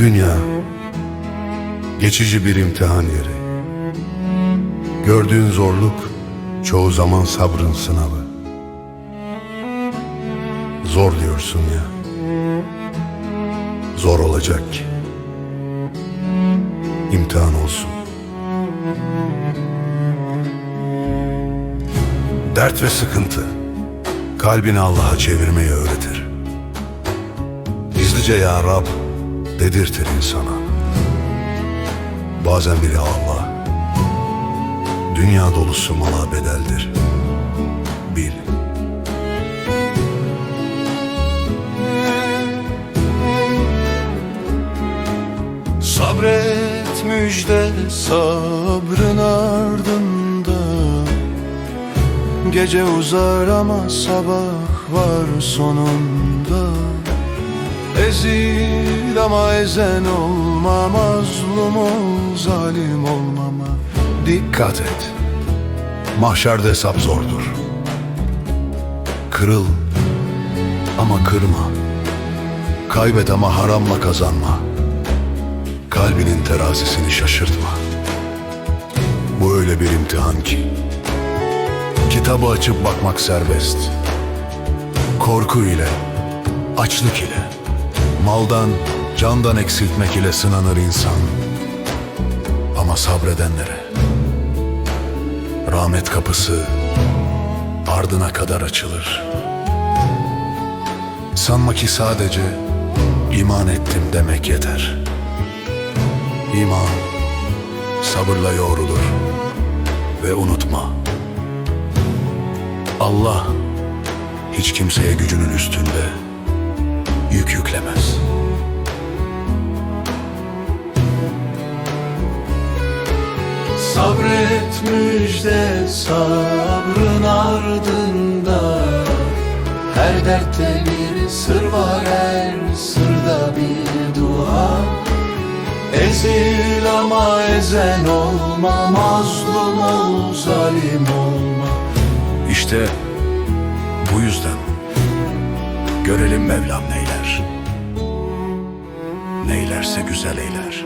Dünya geçici bir imtihan yeri. Gördüğün zorluk çoğu zaman sabrın sınavı. Zor diyorsun ya. Zor olacak ki. İmtihan olsun. Dert ve sıkıntı kalbini Allah'a çevirmeyi öğretir. Gizlice ya Rab dedirtir insana. Bazen biri Allah, dünya dolusu mala bedeldir. Bil. Sabret müjde sabrın ardında Gece uzar ama sabah var sonunda Ezil ama ezen olma Mazlum ol zalim olmama Dikkat et. Mahşerde hesap zordur. Kırıl ama kırma. Kaybet ama haramla kazanma. Kalbinin terazisini şaşırtma. Bu öyle bir imtihan ki. Kitabı açıp bakmak serbest. Korku ile, açlık ile, maldan, candan eksiltmek ile sınanır insan. Ama sabredenlere rahmet kapısı ardına kadar açılır. Sanma ki sadece iman ettim demek yeter. İman sabırla yoğrulur ve unutma. Allah hiç kimseye gücünün üstünde Sabret müjde sabrın ardında Her dertte bir sır var her sırda bir dua Ezil ama ezen olma Mazlum ol zalim olma İşte bu yüzden görelim Mevlam neyler. Neylerse güzel eyler.